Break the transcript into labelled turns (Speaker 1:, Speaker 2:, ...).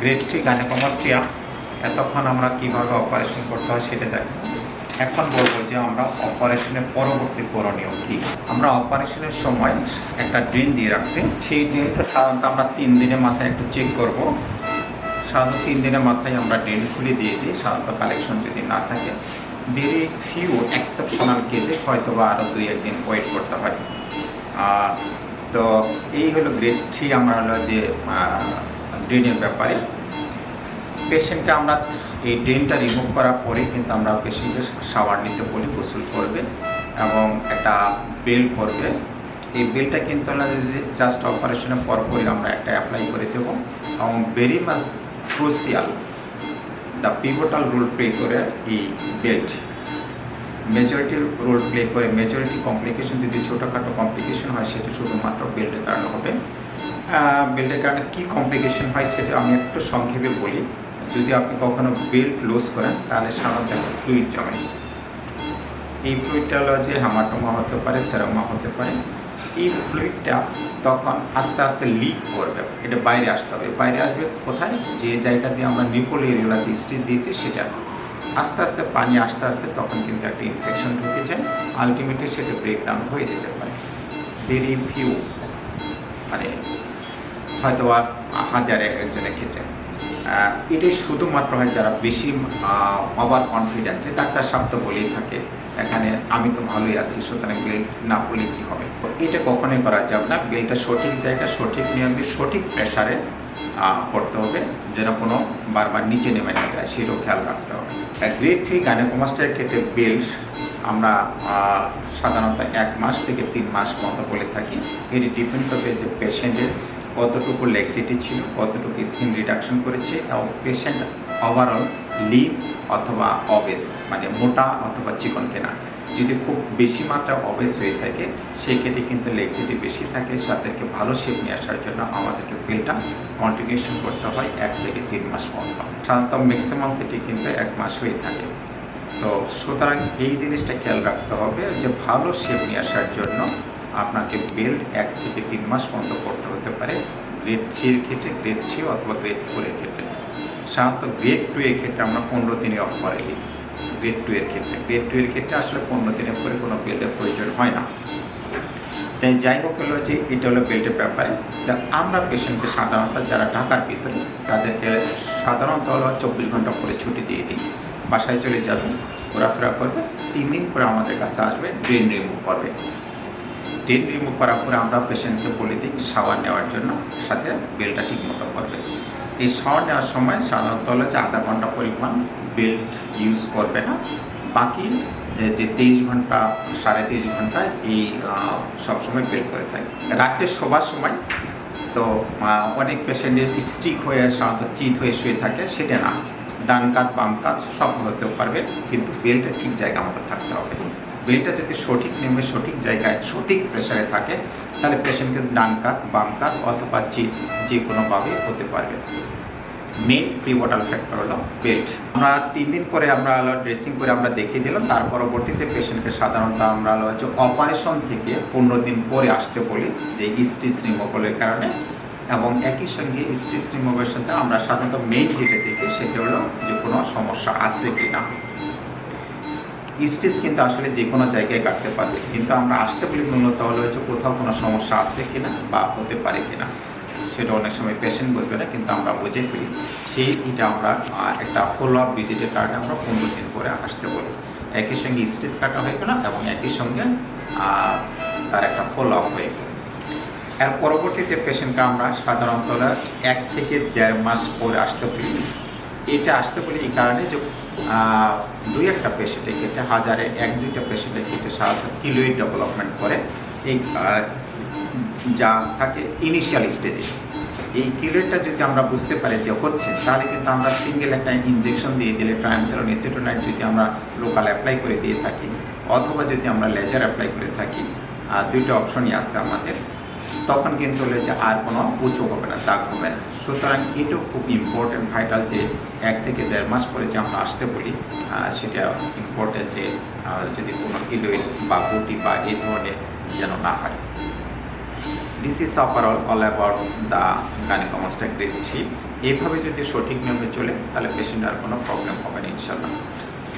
Speaker 1: Grade three গাইনোকমাস্ট্রিয়া এতক্ষণ আমরা কীভাবে অপারেশন করতে হয় সেটা দেখ। এখন বলব যে আমরা অপারেশনের পরবর্তী করণীয় কী? আমরা অপারেশনের সময় একটা ড্রেন দিয়ে রাখছি। সেই ড্রেনটা সাধারণত আমরা তিন দিনের মাথায় একটু চেক করব। সাধারণত তিন দিনের মাথায় আমরা ড্রেন খুলে দিয়ে দিই, সাধারণত কালেকশন যদি না থাকে। ভেরি ফিউ এক্সেপশনাল কেসে হয়তো বা আরও দুই একদিন ওয়েট করতে হয়। তো এই হলো গ্রেড থ্রি আমরা হলো যে ড্রেনের ব্যাপারে। পেশেন্টকে আমরা এই ড্রেনটা রিমুভ করার পরে কিন্তু আমরা পেশেন্টকে শাওয়ার নিতে বলি, গোসল করবে এবং একটা বেল করবে। এই বেলটা কিন্তু জাস্ট অপারেশনের পরপরই আমরা একটা অ্যাপ্লাই করে দেবো এবং very much crucial the pivotal role play করে এই বেল্ট মেজরিটি রোল প্লে করে মেজরিটি কমপ্লিকেশন যদি ছোটোখাটো কমপ্লিকেশন হয়, সেটা শুধুমাত্র বেল্টের কারণে হবে। বেল্টের কারণে কী কমপ্লিকেশন হয় সেটা আমি একটু সংক্ষেপে বলি। যদি আপনি কখনো বেল্ট লুজ করেন, তাহলে সাধারণত একটা ফ্লুইড জমে। এই ফ্লুইডটা হলো যে হামাটোমা হতে পারে, সেরোমা হতে পারে। এই ফ্লুইডটা তখন আস্তে আস্তে লিক করবে। এটা বাইরে আসতে হবে। বাইরে আসবে কোথায়? যে জায়গা দিয়ে আমরা নিপল এরিয়াতে স্টিচ দিয়েছি, সেটা। আস্তে আস্তে পানি আস্তে আস্তে তখন কিন্তু একটা ইনফেকশন ঢুকে যায়। আলটিমেটলি সেটা ব্রেকডাউন হয়ে যেতে পারে। ভেরি ফিউ মানে হয়তো আর হাজারে একজনের ক্ষেত্রে। এটাই শুধুমাত্র হয় যারা বেশি ওভার কনফিডেন্ট যে ডাক্তার সাহেব তো বলেই থাকে, এখানে আমি তো ভালোই আছি, সুতরাং বেল না বলে কী হবে? এটা কখনোই করা যাবে না। বেলটা সঠিক জায়গা, সঠিক নিয়মে সঠিক প্রেশারে পড়তে হবে, যেন কোনো বারবার নিচে নেমে না যায়, সেটাও খেয়াল রাখতে হবে। গ্রেড থ্রি গাইনোকমাস্টারের ক্ষেত্রে বেল্ট আমরা সাধারণত এক মাস থেকে তিন মাস মতো বলে থাকি। এটি ডিপেন্ড করবে যে পেশেন্টের কতটুকু লেগজিটি ছিল, কতটুকু স্কিন রিডাকশন করেছে, এবং পেশেন্ট ওভারঅল লিভ অথবা অবেস মানে মোটা অথবা চিকন কেনা। যদি খুব বেশি মাত্রা অবেস হয়ে থাকে সেই ক্ষেত্রে কিন্তু লেগজিটি বেশি থাকে তাদেরকে ভালো শেপ নিয়ে আসার জন্য আমাদেরকে পিলটা কন্টিনিউশন করতে হয় এক থেকে তিন মাস পর্যন্ত। সাধারণত ম্যাক্সিমাম ক্ষেত্রে কিন্তু এক মাস হয়ে থাকে। তো সুতরাং এই জিনিসটা খেয়াল রাখতে হবে যে ভালো শেপ নিয়ে আসার জন্য আপনাকে বেল্ট এক থেকে তিন মাস পর্যন্ত করতে হতে পারে। গ্রেড থ্রির ক্ষেত্রে গ্রেড থ্রি অথবা গ্রেড ফোরের ক্ষেত্রে। সাধারণত গ্রেড টু এর ক্ষেত্রে আমরা পনেরো দিনে অফ করে দিই। গ্রেড টু এর ক্ষেত্রে। গ্রেড টু এর ক্ষেত্রে আসলে পনেরো দিনের পরে কোনো বেল্টের প্রয়োজন হয় না। তাই যাই হোক হলো যে এটা হলো বেল্টের ব্যাপারে। তা আমরা পেশেন্টকে সাধারণত যারা ঢাকার ভিতরে, তাদেরকে সাধারণত হলো চব্বিশ ঘণ্টা পরে ছুটি দিয়ে দিই। বাসায় চলে যাবে ঘোরাফেরা করবে তিন দিন পরে আমাদের কাছে আসবে ড্রেন রিমুভ করবে। ড্রেন রিমুভ করার পরে আমরা পেশেন্টকে বলে দিই শাওয়ার নেওয়ার জন্য সাথে বেলটা ঠিক মতো করবে। এই শাওয়ার নেওয়ার সময় সাধারণত হলো যে আধা ঘণ্টা পরিমাণ বেল্ট ইউজ করবে না। বাকি যে তেইশ ঘণ্টা, সাড়ে তেইশ ঘন্টায় এই সবসময় বেল করে থাকে। রাত্রে শোবার সময় তো অনেক পেশেন্টের স্টিক হয়ে, সাধারণত চিত হয়ে শুয়ে থাকে, সেটা না। ডান কাত, বাম কাত সব হতেও পারবে, কিন্তু বেলটা ঠিক জায়গা মতো থাকতে হবে। বেলটা যদি সঠিক নিয়মে সঠিক জায়গায়, সঠিক প্রেশারে থাকে, তাহলে পেশেন্টকে ডান কাত, বাম কাত অথবা চিত যে কোনোভাবে হতে পারবে। মেন পিভটাল ফ্যাক্টর হলো বেল্ট আমরা তিন দিন পরে আমরা ড্রেসিং করে আমরা দেখিয়ে দিলাম, তার পরবর্তীতে পেশেন্টকে সাধারণত আমরা হলো যে অপারেশন থেকে পনেরো দিন পরে আসতে বলি, যে স্টিচ রিমুভালের কারণে। এবং একই সঙ্গে স্টিচ রিমুভের সাথে আমরা সাধারণত মেইন যেটা দেখি, সেটা হলো যে কোনো সমস্যা আছে কিনা। স্টিচ কিন্তু আসলে যে কোনো জায়গায় কাটতে পারবে। কিন্তু আমরা আসতে বলি মূলত হলো হচ্ছে কোথাও কোনো সমস্যা আছে কিনা বা হতে পারে কিনা, সেটা অনেক সময় পেশেন্ট বুঝবে না, কিন্তু আমরা বুঝে ফেলি। সেই এটা আমরা একটা ফলো আপ ভিজিটের কারণে আমরা পনেরো দিন পরে আসতে বলি। একই সঙ্গে স্টিচ কাটা হয়ে গেল এবং একই সঙ্গে তার একটা ফলো আপ হয়ে গেল। এর পরবর্তীতে পেশেন্টকে আমরা সাধারণত এক থেকে দেড় মাস পরে আসতে বলি। এটা আসতে বলি এই কারণে যে দুই একটা পেশেন্টের ক্ষেত্রে, হাজারে এক দুইটা পেশেন্টের ক্ষেত্রে সাধারণত কিলোইড ডেভেলপমেন্ট করে। এই যা থাকে ইনিশিয়াল স্টেজে এই কিলোইডটা যদি আমরা বুঝতে পারি যে হচ্ছে, তাহলে কিন্তু আমরা সিঙ্গেল একটা ইনজেকশন দিয়ে দিলে ট্রাইমসেরন এসিটোনাইট যদি আমরা লোকাল অ্যাপ্লাই করে দিয়ে থাকি, অথবা যদি আমরা লেজার অ্যাপ্লাই করে থাকি দুইটা অপশনই আছে আমাদের। তখন কিন্তু যে আর কোনো উঁচু হবে না দাগ হবে না। সুতরাং এটাও খুব ইম্পর্টেন্ট ভাইটাল যে এক থেকে দেড় মাস পরে যে আমরা আসতে বলি সেটা ইম্পর্টেন্ট যে যদি কোনো কিলোইড বা বুটি বা এই ধরনের যেন না হয়। This is overall all about the gynecomastia grade 3 এইভাবে যদি সঠিক নিয়মে চলে, তাহলে পেশেন্ট আর কোনো প্রবলেম হবে না ইনশাল্লাহ